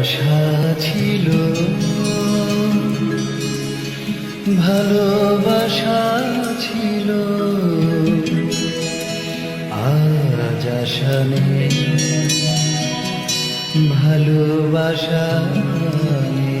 আশা ছিল। ভালোবাসা ছিল। আজ আশা ভালোবাসা নেই।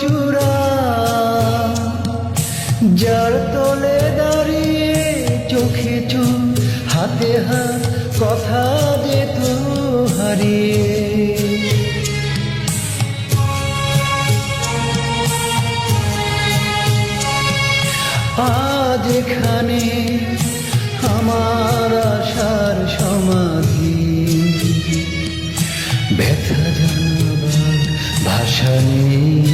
চূড়া? যার তলে দাঁড়িয়ে চোখে চোখ হাতে হাত, কথা যেত হারিয়ে। আজ এখানে আমার আশার সমাধি। ব্যথা জানাবার ভাষা নেই।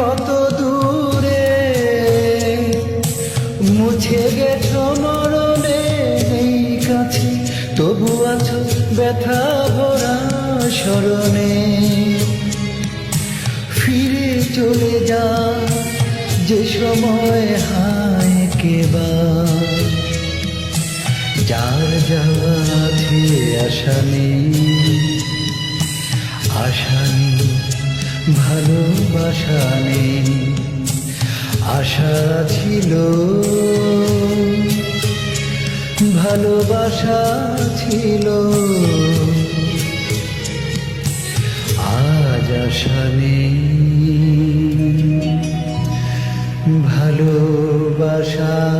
কত দূরে মুছে গেছো মরণে নেই কাছে, তবু আছো ব্যথা ভরা স্মরণে। ফিরে চলে যা, যে সময় হায় কেবার যার যাওয়া আছে আশা নেই আশা নেই। ভালোবাসা নেই আশা ছিল। ভালোবাসা ছিল। আজ আশা নেই। ভালোবাসা